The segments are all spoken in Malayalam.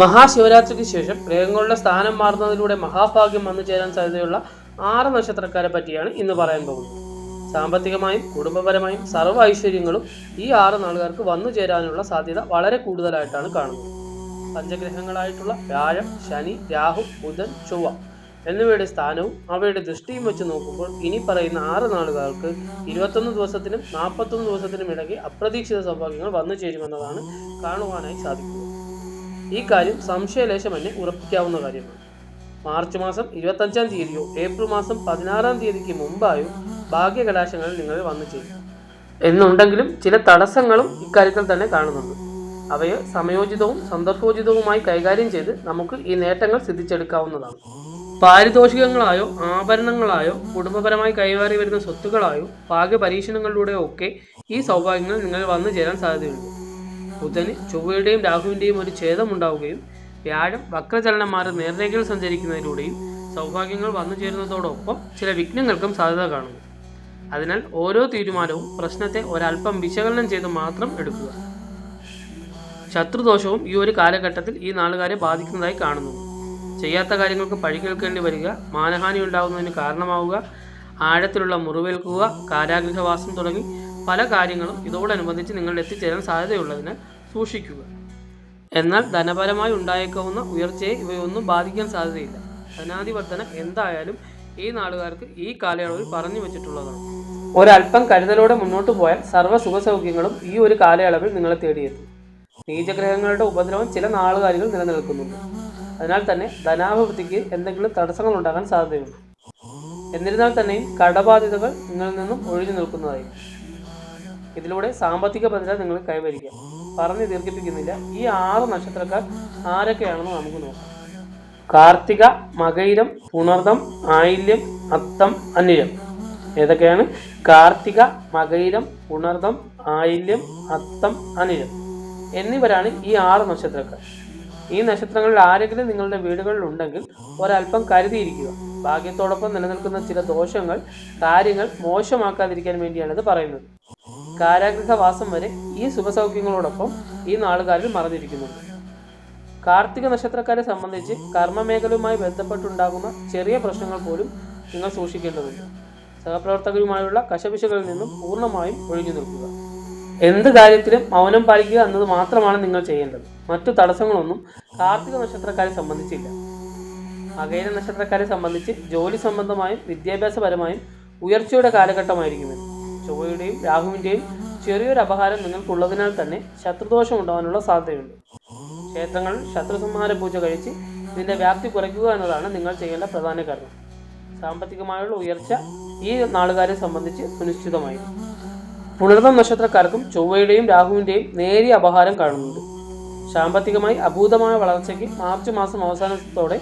മഹാശിവരാത്രിക്ക് ശേഷം ഗ്രഹങ്ങളുടെ സ്ഥാനം മാറുന്നതിലൂടെ മഹാഭാഗ്യം വന്നു ചേരാൻ സാധ്യതയുള്ള ആറ് നക്ഷത്രക്കാരെ പറ്റിയാണ് ഇന്ന് പറയാൻ പോകുന്നത്. സാമ്പത്തികമായും കുടുംബപരമായും സർവ ഐശ്വര്യങ്ങളും ഈ ആറ് നാളുകാർക്ക് വന്നു ചേരാനുള്ള സാധ്യത വളരെ കൂടുതലായിട്ടാണ് കാണുന്നത്. പഞ്ചഗ്രഹങ്ങളായിട്ടുള്ള വ്യാഴം ശനി രാഹു ബുധൻ ചൊവ്വ എന്നിവയുടെ സ്ഥാനവും അവയുടെ ദൃഷ്ടിയും വെച്ച് നോക്കുമ്പോൾ ഇനി പറയുന്ന ആറ് നാളുകാർക്ക് ഇരുപത്തൊന്ന് ദിവസത്തിനും നാൽപ്പത്തൊന്ന് ദിവസത്തിനും ഇടയ്ക്ക് അപ്രതീക്ഷിത സൗഭാഗ്യങ്ങൾ വന്നു ചേരുമെന്നതാണ് കാണുവാനായി സാധിക്കുക ഈ കാര്യം സംശയലേശമന്യേ ഉറപ്പിക്കാവുന്ന കാര്യമാണ് മാർച്ച് മാസം ഇരുപത്തഞ്ചാം തീയതിയോ ഏപ്രിൽ മാസം പതിനാറാം തീയതിക്ക് മുമ്പായോ ഭാഗ്യകലാശങ്ങൾ നിങ്ങൾ വന്നു ചെയ്യും എന്നുണ്ടെങ്കിലും ചില തടസ്സങ്ങളും ഇക്കാര്യത്തിൽ തന്നെ കാണുന്നുണ്ട്. അവയെ സമയോചിതവും സന്ദർഭോചിതവുമായി കൈകാര്യം ചെയ്ത് നമുക്ക് ഈ നേട്ടങ്ങൾ സിദ്ധിച്ചെടുക്കാവുന്നതാണ്. പാരിതോഷികങ്ങളായോ ആഭരണങ്ങളായോ കുടുംബപരമായി കൈമാറി വരുന്ന സ്വത്തുക്കളായോ ഭാഗ്യ പരീക്ഷണങ്ങളിലൂടെയോ ഒക്കെ ഈ സൗഭാഗ്യങ്ങൾ നിങ്ങൾ വന്നു ചേരാൻ സാധ്യതയുണ്ട്. ബുധന് ചൊവ്വയുടെയും രാഹുവിന്റെയും ഒരു ഛേദമുണ്ടാവുകയും വ്യാഴം വക്രചലനം മാറി നേർരേഖയിൽ സഞ്ചരിക്കുന്നതിലൂടെയും സൗഭാഗ്യങ്ങൾ വന്നു ചേരുന്നതോടൊപ്പം ചില വിഘ്നങ്ങൾക്കും സാധ്യത കാണുന്നു. അതിനാൽ ഓരോ തീരുമാനവും പ്രശ്നത്തെ ഒരല്പം വിശകലനം ചെയ്ത് മാത്രം എടുക്കുക. ശത്രുദോഷവും ഈ ഒരു കാലഘട്ടത്തിൽ ഈ നാളുകാരെ ബാധിക്കുന്നതായി കാണുന്നു. ചെയ്യാത്ത കാര്യങ്ങൾക്ക് പഴി കേൾക്കേണ്ടി വരിക മാനഹാനി ഉണ്ടാകുന്നതിന് കാരണമാവുക ആഴത്തിലുള്ള മുറിവേൽക്കുക കാരാഗ്രഹവാസം തുടങ്ങി പല കാര്യങ്ങളും ഇതോടനുബന്ധിച്ച് നിങ്ങൾ എത്തിച്ചേരാൻ സാധ്യതയുള്ളതിനാൽ സൂക്ഷിക്കുക. എന്നാൽ ധനപരമായി ഉണ്ടായേക്കാവുന്ന ഉയർച്ചയെ ഇവയൊന്നും ബാധിക്കാൻ സാധ്യതയില്ല. ധനാധിവർദ്ധന എന്തായാലും ഈ നാടുകാർക്ക് ഈ കാലയളവിൽ പറഞ്ഞു വെച്ചിട്ടുള്ളതാണ്. ഒരല്പം കരുതലോടെ മുന്നോട്ട് പോയാൽ സർവ സുഖസൗകര്യങ്ങളും ഈ ഒരു കാലയളവിൽ നിങ്ങളെ തേടിയെത്തും. നീചഗ്രഹങ്ങളുടെ ഉപദ്രവം ചില നാളുകാരികൾ നിലനിൽക്കുന്നുണ്ട്. അതിനാൽ തന്നെ ധനാഭിവൃദ്ധിക്ക് എന്തെങ്കിലും തടസ്സങ്ങൾ ഉണ്ടാകാൻ സാധ്യതയുണ്ട്. എന്നിരുന്നാൽ തന്നെയും കടബാധ്യതകൾ നിങ്ങളിൽ നിന്നും ഒഴിഞ്ഞു നിൽക്കുന്നതായി ഇതിലൂടെ സാമ്പത്തിക ഭദ്രത നിങ്ങൾ കൈവരിക്കാം. പറഞ്ഞു ദീർഘിപ്പിക്കുന്നില്ല. ഈ ആറ് നക്ഷത്രക്കാർ ആരൊക്കെയാണെന്ന് നമുക്ക് നോക്കാം. കാർത്തിക മകയിരം പുണർദം ആയില്യം അത്തം അനിഴം ഏതൊക്കെയാണ്? കാർത്തിക മകയിരം പുണർദം ആയില്യം അത്തം അനിഴം എന്നിവരാണ് ഈ ആറ് നക്ഷത്രക്കാർ. ഈ നക്ഷത്രങ്ങളിൽ ആരെങ്കിലും നിങ്ങളുടെ വീടുകളിൽ ഉണ്ടെങ്കിൽ ഒരല്പം കരുതിയിരിക്കുക. ഭാഗ്യത്തോടൊപ്പം നിലനിൽക്കുന്ന ചില ദോഷങ്ങൾ കാര്യങ്ങൾ മോശമാക്കാതിരിക്കാൻ വേണ്ടിയാണ് ഇത് പറയുന്നത്. കാരാഗൃഹവാസം വരെ ഈ ശുഭസൗഖ്യങ്ങളോടൊപ്പം ഈ നാളുകാരിൽ മറഞ്ഞിരിക്കുന്നുണ്ട്. കാർത്തിക നക്ഷത്രക്കാരെ സംബന്ധിച്ച് കർമ്മമേഖലയുമായി ബന്ധപ്പെട്ടുണ്ടാകുന്ന ചെറിയ പ്രശ്നങ്ങൾ പോലും നിങ്ങൾ സൂക്ഷിക്കേണ്ടതുണ്ട്. സഹപ്രവർത്തകരുമായുള്ള കശപിശകളിൽ നിന്നും പൂർണമായും ഒഴിഞ്ഞു നിൽക്കുക. എന്ത് കാര്യത്തിലും മൗനം പാലിക്കുക എന്നത് മാത്രമാണ് നിങ്ങൾ ചെയ്യേണ്ടത്. മറ്റു തടസ്സങ്ങളൊന്നും കാർത്തിക നക്ഷത്രക്കാരെ സംബന്ധിച്ചില്ല. അകേര നക്ഷത്രക്കാരെ സംബന്ധിച്ച് ജോലി സംബന്ധമായും വിദ്യാഭ്യാസപരമായും ഉയർച്ചയുടെ കാലഘട്ടമായിരിക്കും ഇത് ചൊവ്വയുടെയും രാഹുവിന്റെയും ചെറിയൊരു അപഹാരം നിങ്ങൾക്കുള്ളതിനാൽ തന്നെ ശത്രുദോഷം ഉണ്ടാകാനുള്ള സാധ്യതയുണ്ട്. ക്ഷേത്രങ്ങളിൽ ശത്രുസംഹാര പൂജ കഴിച്ച് ഇതിന്റെ വ്യാപ്തി കുറയ്ക്കുക എന്നതാണ് നിങ്ങൾ ചെയ്യേണ്ട പ്രധാന കാര്യം. സാമ്പത്തികമായുള്ള ഉയർച്ച ഈ നാളുകാരെ സംബന്ധിച്ച് സുനിശ്ചിതമായി പുണർന്നം നക്ഷത്രക്കാർക്കും ചൊവ്വയുടെയും രാഹുവിന്റെയും നേരിയ അപഹാരം കാണുന്നുണ്ട്. സാമ്പത്തികമായി അഭൂതമായ വളർച്ചയ്ക്ക് മാർച്ച് മാസം അവസാനത്തോടെ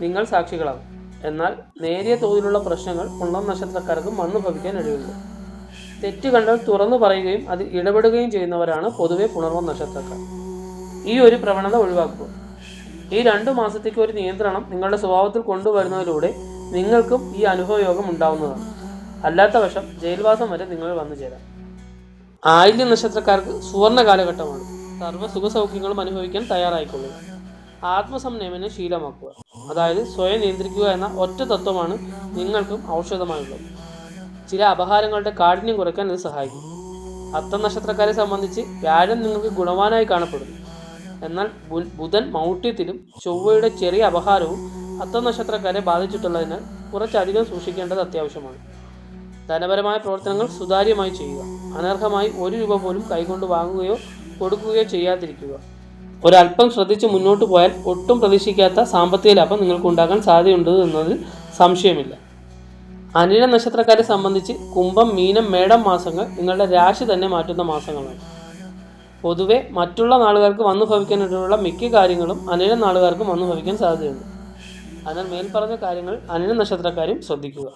നിങ്ങൾ സാക്ഷികളാകും. എന്നാൽ നേരിയ തോതിലുള്ള പ്രശ്നങ്ങൾ പുണ്ണം നക്ഷത്രക്കാർക്കും വന്നു ഭവിക്കാൻ ഇടയുണ്ട്. തെറ്റ് കണ്ടാൽ തുറന്നു പറയുകയും അതിൽ ഇടപെടുകയും ചെയ്യുന്നവരാണ് പൊതുവെ പുണർവം നക്ഷത്രക്കാർ. ഈ ഒരു പ്രവണത ഒഴിവാക്കുക. ഈ രണ്ടു മാസത്തേക്ക് ഒരു നിയന്ത്രണം നിങ്ങളുടെ സ്വഭാവത്തിൽ കൊണ്ടുവരുന്നതിലൂടെ നിങ്ങൾക്കും ഈ അനുഭവയോഗം ഉണ്ടാവുന്നതാണ്. അല്ലാത്ത വശം ജയിൽവാസം വരെ നിങ്ങൾ വന്നു ചേരാം. ആയില്യ നക്ഷത്രക്കാർക്ക് സുവർണ കാലഘട്ടമാണ്. സർവ സുഖസൗഖ്യങ്ങളും അനുഭവിക്കാൻ തയ്യാറായിക്കൊള്ളുക. ആത്മസംയമനം ശീലമാക്കുക. അതായത് സ്വയം നിയന്ത്രിക്കുക എന്ന ഒറ്റ തത്വമാണ് നിങ്ങൾക്കും ഔഷധമായുള്ളത്. ചില അപഹാരങ്ങളുടെ കാഠിന്യം കുറയ്ക്കാൻ ഇത് സഹായിക്കും. അത്തം നക്ഷത്രക്കാരെ സംബന്ധിച്ച് വ്യാഴം നിങ്ങൾക്ക് ഗുണവാനായി കാണപ്പെടുന്നു. എന്നാൽ ബുധൻ മൗഢ്യത്തിലും ചൊവ്വയുടെ ചെറിയ അപഹാരവും അത്തം നക്ഷത്രക്കാരെ ബാധിച്ചിട്ടുള്ളതിനാൽ കുറച്ചധികം സൂക്ഷിക്കേണ്ടത് അത്യാവശ്യമാണ്. ധനപരമായ പ്രവർത്തനങ്ങൾ സുതാര്യമായി ചെയ്യുക. അനർഹമായി ഒരു രൂപ പോലും കൈകൊണ്ട് വാങ്ങുകയോ കൊടുക്കുകയോ ചെയ്യാതിരിക്കുക. ഒരല്പം ശ്രദ്ധിച്ച് മുന്നോട്ട് പോയാൽ ഒട്ടും പ്രതീക്ഷിക്കാത്ത സാമ്പത്തിക ലാഭം നിങ്ങൾക്ക് ഉണ്ടാകാൻ സാധ്യതയുണ്ട് എന്നതിൽ സംശയമില്ല. അനിഴ നക്ഷത്രക്കാരെ സംബന്ധിച്ച് കുംഭം മീനം മേടം മാസങ്ങൾ നിങ്ങളുടെ രാശി തന്നെ മാറ്റുന്ന മാസങ്ങളാണ്. പൊതുവെ മറ്റുള്ള നാളുകാർക്ക് വന്നു ഭവിക്കാനായിട്ടുള്ള മിക്ക കാര്യങ്ങളും അനിഴ നാളുകാർക്കും വന്നു ഭവിക്കാൻ സാധ്യതയുണ്ട്. അതിനാൽ മേൽപ്പറഞ്ഞ കാര്യങ്ങൾ അനിഴ നക്ഷത്രക്കാരും ശ്രദ്ധിക്കുക.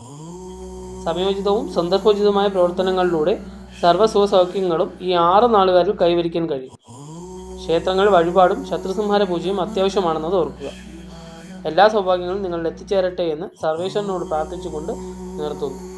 സമയോചിതവും സന്ദർഭോചിതവുമായ പ്രവർത്തനങ്ങളിലൂടെ സർവസുഖ സൗഖ്യങ്ങളും ഈ ആറ് നാളുകാരിൽ കൈവരിക്കാൻ കഴിയും. ക്ഷേത്രങ്ങൾ വഴിപാടും ശത്രുസംഹാര പൂജയും അത്യാവശ്യമാണെന്നത് ഓർക്കുക. എല്ലാ സൗഭാഗ്യങ്ങളും നിങ്ങളിൽ എത്തിച്ചേരട്ടെ എന്ന് സർവേശ്വരനോട് പ്രാർത്ഥിച്ചുകൊണ്ട് നിർത്തുന്നു.